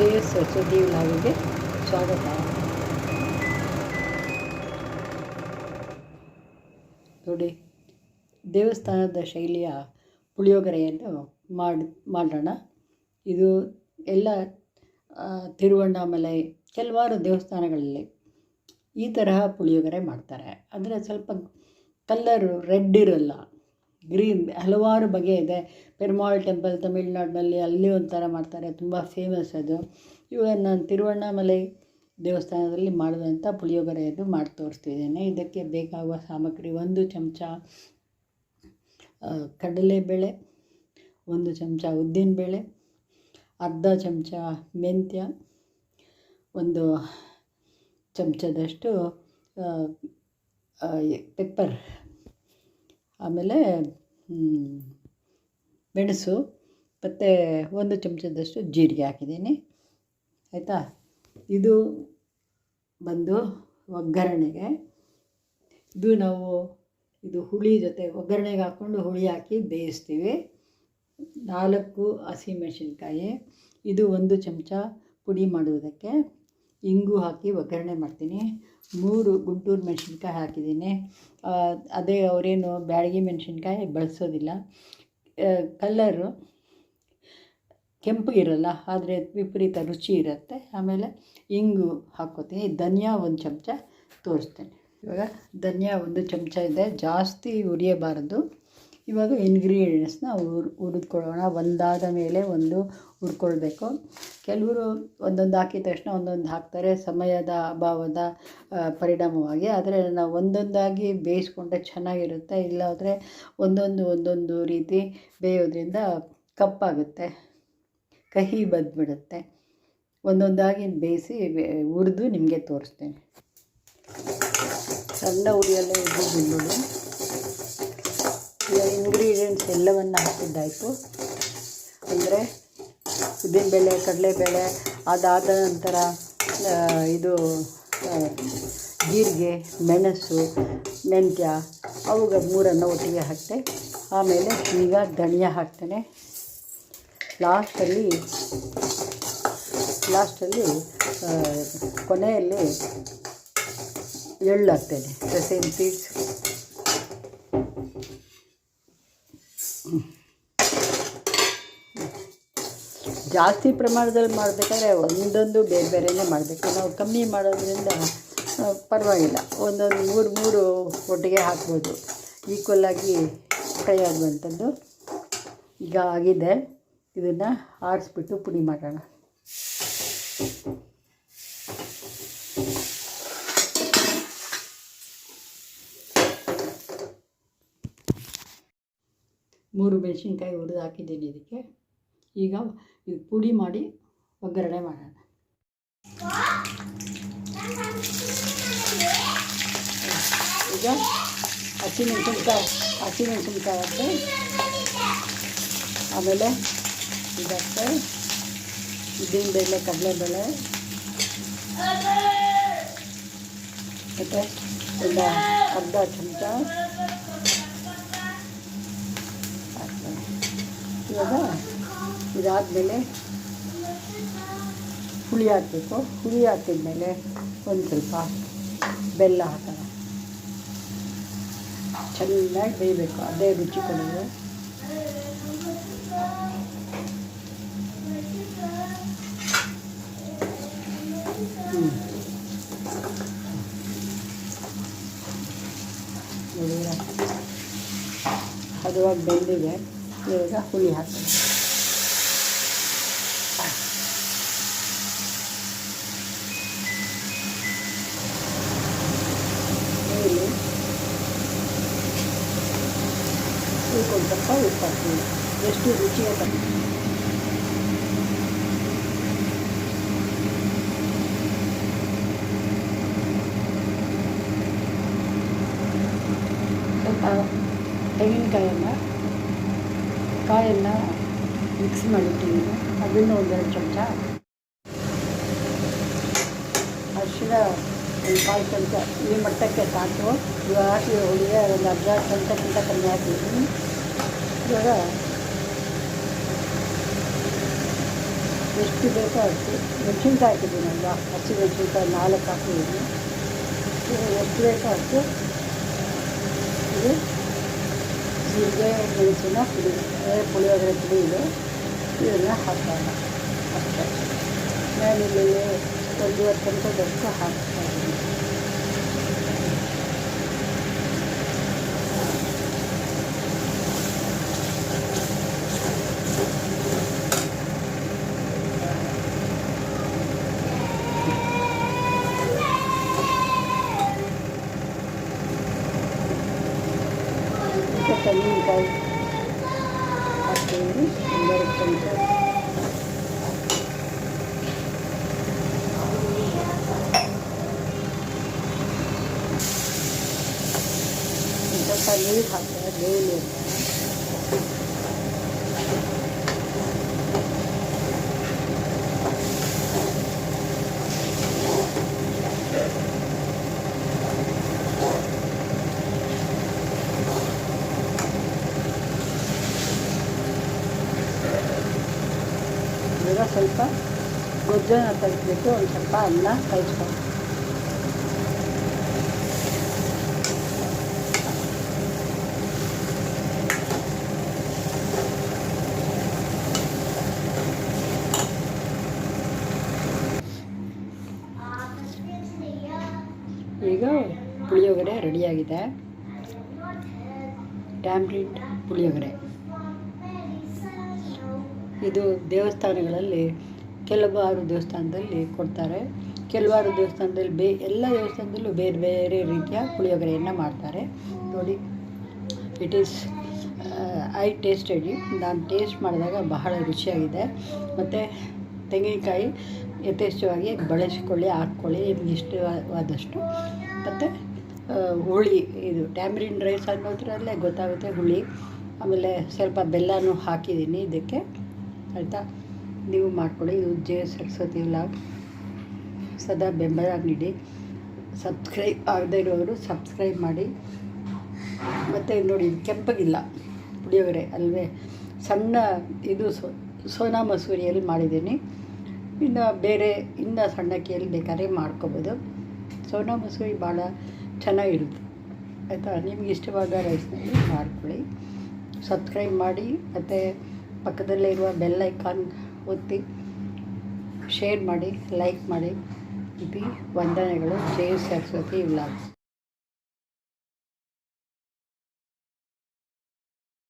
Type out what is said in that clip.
ವಿಜಯ ಸುದ್ದಿ ವ್ಲಾಗಿಗೆ ಸ್ವಾಗತ. ನೋಡಿ, ದೇವಸ್ಥಾನದ ಶೈಲಿಯ ಪುಳಿಯೋಗರೆಯನ್ನು ಮಾಡಿ, ಮಾಡೋಣ. ಇದು ಎಲ್ಲ ತಿರುವಣ್ಣಾಮಲೈ, ಕೆಲವಾರು ದೇವಸ್ಥಾನಗಳಲ್ಲಿ ಈ ತರಹ ಪುಳಿಯೋಗರೆ ಮಾಡ್ತಾರೆ. ಅಂದರೆ ಸ್ವಲ್ಪ ಕಲ್ಲರು, ರೆಡ್ ಇರಲ್ಲ. ಗ್ರೀನ್ ಹಲವಾರು ಬಗೆ ಇದೆ. ಪೆರುಮಾಳ್ ಟೆಂಪಲ್ ತಮಿಳ್ನಾಡಿನಲ್ಲಿ ಅಲ್ಲಿ ಒಂಥರ ಮಾಡ್ತಾರೆ. ತುಂಬ ಫೇಮಸ್ ಅದು. ಇವಾಗ ನಾನು ತಿರುವಣ್ಣಾಮಲೈ ದೇವಸ್ಥಾನದಲ್ಲಿ ಮಾಡಿದಂಥ ಪುಳಿಯೋಗರೆಯನ್ನು ಮಾಡಿ ತೋರಿಸ್ತಿದ್ದೇನೆ. ಇದಕ್ಕೆ ಬೇಕಾಗುವ ಸಾಮಗ್ರಿ ಒಂದು ಚಮಚ ಕಡಲೆಬೇಳೆ, ಒಂದು ಚಮಚ ಉದ್ದಿನ ಬೇಳೆ ಅರ್ಧ ಚಮಚ ಮೆಂತ್ಯ, ಒಂದು ಚಮಚದಷ್ಟು ಪೆಪ್ಪರ್ ಆಮೇಲೆ ಮೆಣಸು, ಮತ್ತು ಒಂದು ಚಮಚದಷ್ಟು ಜೀರಿಗೆ ಹಾಕಿದ್ದೀನಿ. ಆಯಿತಾ? ಇದು ಬಂದು ಒಗ್ಗರಣೆಗೆ. ಇದು ನಾವು, ಇದು ಹುಳಿ ಜೊತೆ ಒಗ್ಗರಣೆಗೆ ಹಾಕ್ಕೊಂಡು ಹುಳಿ ಹಾಕಿ ಬೇಯಿಸ್ತೀವಿ. ನಾಲ್ಕು ಹಸಿಮೆಣಸಿನ್ಕಾಯಿ ಇದು ಒಂದು ಚಮಚ ಪುಡಿ ಮಾಡುವುದಕ್ಕೆ. ಇಂಗು ಹಾಕಿ ಒಗ್ಗರಣೆ ಮಾಡ್ತೀನಿ. ಮೂರು ಗುಂಟೂರು ಮೆಣಸಿನ್ಕಾಯಿ ಹಾಕಿದ್ದೀನಿ. ಅದೇ ಅವರೇನು ಬ್ಯಾಡಗಿ ಮೆಣಸಿನ್ಕಾಯಿ ಬಳಸೋದಿಲ್ಲ. ಕಲ್ಲರು ಕೆಂಪು ಇರಲ್ಲ, ಆದರೆ ವಿಪರೀತ ರುಚಿ ಇರುತ್ತೆ. ಆಮೇಲೆ ಇಂಗು ಹಾಕ್ಕೋತೀನಿ. ಧನಿಯಾ ಒಂದು ಚಮಚ ತೋರಿಸ್ತೇನೆ. ಇವಾಗ ಧನಿಯಾ ಒಂದು ಚಮಚ ಇದೆ. ಜಾಸ್ತಿ ಉರಿಯಬಾರದು. ಇವಾಗ ಇಂಗ್ರೀಡಿಯೆಂಟ್ಸ್ನ ಹುರ್ ಹುರಿದ್ಕೊಳ್ಳೋಣ. ಒಂದಾದ ಮೇಲೆ ಒಂದು ಹುರ್ಕೊಳ್ಬೇಕು. ಕೆಲವರು ಒಂದೊಂದು ಹಾಕಿದ ತಕ್ಷಣ ಒಂದೊಂದು ಹಾಕ್ತಾರೆ. ಸಮಯದ ಅಭಾವದ ಪರಿಣಾಮವಾಗಿ. ಆದರೆ ನಾವು ಒಂದೊಂದಾಗಿ ಬೇಯಿಸ್ಕೊಂಡ್ರೆ ಚೆನ್ನಾಗಿರುತ್ತೆ. ಇಲ್ಲಾಂದರೆ ಒಂದೊಂದು ಒಂದೊಂದು ರೀತಿ ಬೇಯೋದ್ರಿಂದ ಕಪ್ಪಾಗುತ್ತೆ. ಕಹಿ ಬದ್ಬಿಡುತ್ತೆ. ಒಂದೊಂದಾಗಿ ಬೇಯಿಸಿ ಹುರಿದು ನಿಮಗೆ ತೋರಿಸ್ತೇನೆ. ಸಣ್ಣ ಉರಿಯಲ್ಲೇ ಇದ್ದು ಈಗ ಇಂಗ್ರೀಡಿಯೆಂಟ್ಸ್ ಎಲ್ಲವನ್ನು ಹಾಕಿದ್ದಾಯಿತು. ಅಂದರೆ ಉದ್ದಿನಬೇಳೆ ಕಡಲೆಬೇಳೆ, ಅದಾದ ನಂತರ ಇದು ಜೀರಿಗೆ, ಮೆಣಸು, ಮೆಂತ್ಯ, ಅವುಗ ಮೂರನ್ನು ಒಟ್ಟಿಗೆ ಹಾಕ್ತೆ. ಆಮೇಲೆ ಈಗ ಧನಿಯಾ ಹಾಕ್ತೇನೆ. ಲಾಸ್ಟಲ್ಲಿ ಲಾಸ್ಟಲ್ಲಿ ಕೊನೆಯಲ್ಲಿ ಎಳ್ಳು ಹಾಕ್ತೇನೆ. ಸೇಮ್ ಸೀಡ್ಸ್ ಜಾಸ್ತಿ ಪ್ರಮಾಣದಲ್ಲಿ ಮಾಡಬೇಕಾದ್ರೆ ಒಂದೊಂದು ಬೇರೆ ಬೇರೆಯೇ ಮಾಡಬೇಕು. ನಾವು ಕಮ್ಮಿ ಮಾಡೋದ್ರಿಂದ ಪರವಾಗಿಲ್ಲ. ಒಂದೊಂದು ಮೂರು ಮೂರು ಒಟ್ಟಿಗೆ ಹಾಕ್ಬೋದು. ಈಕ್ವಲಾಗಿ ಫ್ರೈ ಆಗುವಂಥದ್ದು ಈಗ ಆಗಿದೆ. ಇದನ್ನು ಆರಿಸ್ಬಿಟ್ಟು ಪುಡಿ ಮಾಡೋಣ. ಮೂರು ಮೆಣಸಿನ್ಕಾಯಿ ಹುರಿದು ಹಾಕಿದ್ದೀನಿ ಇದಕ್ಕೆ. ಈಗ ಇದು ಪುಡಿ ಮಾಡಿ ಒಗ್ಗರಣೆ ಮಾಡೋಣ. ಈಗ ಹಸಿಮೆಣಸಿನ್ಕಾಯಿ ಹಸಿಮೆಣಸಿನ್ಕಾಯಿ ಹಾಕಿ, ಆಮೇಲೆ ಇದಕ್ಕೆ ಕಡಲೆ ಕಡಲೆಬೇಳೆ, ಮತ್ತು ಒಂದು ಅರ್ಧ ಚಮಚ ಇವಾಗ ಇದಾದಮೇಲೆ ಹುಳಿ ಹಾಕಬೇಕು. ಹುಳಿ ಹಾಕಿದ್ಮೇಲೆ ಒಂದು ಸ್ವಲ್ಪ ಬೆಲ್ಲ ಹಾಕೋಣ. ಚೆನ್ನಾಗಿ ಬೇಯಬೇಕು. ಅದೇ ರುಚಿ ಕೊಡೋದು ಹ್ಞೂ ನೋಡಿದ್ರ? ಹದವಾಗಿ ಬೆಂದಿದೆ. ಇವಾಗ ಹುಳಿ ಹಾಕೋಣ. ಸ್ವಲ್ಪ ಉಪ್ಪು ಹಾಕ್ತೀವಿ ಎಷ್ಟು ರುಚಿಗೆ ತಕ್ಕ ಸ್ವಲ್ಪ ತೆಂಗಿನಕಾಯನ್ನು ಕಾಯನ್ನು ಮಿಕ್ಸ್ ಮಾಡಿಟ್ಟಿದ್ದೀನಿ ಅದನ್ನು ಒಂದೆರಡು ಚಮಚ. ಅರಿಶಿನ ಒಂದು ಕಾಲು ಚಮಚ. ಈ ಮಟ್ಟಕ್ಕೆ ಸಾಕು. ಇವಾಗ ಹಾಕಿ ಹುಳಿಗೆ ಒಂದು ಅರ್ಧ ಚಮಚಕ್ಕಿಂತ ಕಮ್ಮಿ ಹಾಕಿದ್ದೀನಿ ಇವಾಗ ಎಷ್ಟು ಬೇಕೋ ಅಷ್ಟು ಮೆಣಸಿನ್ಕಾಯಿ ಹಾಕಿದ್ದೀನಲ್ವ ಹಸಿ ಮೆಣಸಿನ್ಕಾಯಿ ನಾಲ್ಕು ಹಾಕಿದ್ದೀನಿ ಎಷ್ಟು ಬೇಕೋ ಅಷ್ಟು ಇದು ಜೀರಿಗೆ, ಮೆಣಸಿನ ಪುಡಿ. ಅದೇ ಪುಳಿಯೋಗರೆ ಪುಡಿ ಇದೆ. ಇದನ್ನು ಹಾಕೋಣ. ಅಷ್ಟೇ. ನಾನಿಲ್ಲಿ ಒಂದೂವರೆ ಚಮಚದಷ್ಟು ಹಾಕ್ತಾ ಇದ್ದೀನಿ ಮತ್ತು ತೆಂಗಿನಕಾಯಿ ಹಾಕ್ತೀನಿ ಒಂದೆರಡು ಚಮಚ ಒಂದ್ ಸ್ವಲ್ಪ ನೀರು ಈಗ ಸ್ವಲ್ಪ ಗೊಜ್ಜನ್ನು ತೆಗೆದ್ಬಿಟ್ಟು ಒಂದು ಸ್ವಲ್ಪ ಅನ್ನ ಕಲಿಸ್ಕೊಂಡು ಈಗ ಪುಳಿಯೋಗರೆ ರೆಡಿಯಾಗಿದೆ. ಟ್ಯಾಮ್ರಿನ್ ಪುಳಿಯೋಗರೆ. ಇದು ದೇವಸ್ಥಾನಗಳಲ್ಲಿ ಕೆಲವಾರು ದೇವಸ್ಥಾನದಲ್ಲಿ ಕೊಡ್ತಾರೆ. ಕೆಲವಾರು ದೇವಸ್ಥಾನದಲ್ಲಿ ಬೇ, ಎಲ್ಲ ದೇವಸ್ಥಾನದಲ್ಲೂ ಬೇರೆ ಬೇರೆ ರೀತಿಯ ಪುಳಿಯೋಗರೆಯನ್ನು ಮಾಡ್ತಾರೆ. ನೋಡಿ it is I tasted it ನಾನು ಟೇಸ್ಟ್ ಮಾಡಿದಾಗ ಬಹಳ ರುಚಿಯಾಗಿದೆ. ಮತ್ತು ತೆಂಗಿನಕಾಯಿ ಯಥೇಚ್ಛವಾಗಿ ಬಳಸಿಕೊಳ್ಳಿ, ಹಾಕ್ಕೊಳ್ಳಿ. ನಿಮ್ಗೆ ಇಷ್ಟವಾದಷ್ಟು. ಮತ್ತು ಹುಳಿ, ಇದು ಟ್ಯಾಮ್ರಿನ್ ರೈಸ್ ಅನ್ನೋದ್ರಲ್ಲೇ ಗೊತ್ತಾಗುತ್ತೆ ಹುಳಿ. ಆಮೇಲೆ ಸ್ವಲ್ಪ ಬೆಲ್ಲನೂ ಹಾಕಿದ್ದೀನಿ ಇದಕ್ಕೆ. ಆಯಿತಾ? ನೀವು ಮಾಡ್ಕೊಳ್ಳಿ. ಇದು ಜಯ ಸರಸ್ವತಿ ವ್ಲಾಗ್. ಸದಾ ಬೆಂಬಲ ನೀಡಿ ಸಬ್ಸ್ಕ್ರೈಬ್ ಆಗದೇ ಇರೋರು ಸಬ್ಸ್ಕ್ರೈಬ್ ಮಾಡಿ. ಮತ್ತು ನೋಡಿ, ಇದು ಕೆಂಪಗಿಲ್ಲ. ಪುಳಿಯೋಗರೆ ಅಲ್ವೇ? ಸಣ್ಣ ಇದು ಸೋನಾ ಮಸೂರಿಯಲ್ಲಿ ಮಾಡಿದ್ದೀನಿ. ಇನ್ನು ಬೇರೆ, ಇನ್ನು ಸಣ್ಣ ಅಕ್ಕಿಯಲ್ಲಿ ಬೇಕಾದ್ರೆ ಮಾಡ್ಕೋಬೋದು. ಸೋನಾ ಮಸೂರಿ ಭಾಳ ಚೆನ್ನಾಗಿರುತ್ತೆ. ಆಯಿತಾ? ನಿಮ್ಗೆ ಇಷ್ಟವಾದ ರೈಸ್ನಲ್ಲಿ ಮಾಡ್ಕೊಳ್ಳಿ. ಸಬ್ಸ್ಕ್ರೈಬ್ ಮಾಡಿ. ಮತ್ತು ಪಕ್ಕದಲ್ಲೇ ಇರುವ ಬೆಲ್ ಐಕಾನ್ ಒತ್ತಿ ಶೇರ್ ಮಾಡಿ ಲೈಕ್ ಮಾಡಿ. ಇದು ವಂದನೆಗಳು. ಜೈ ಸರಸ್ವತಿ ವ್ಲಾಗ್ಸ್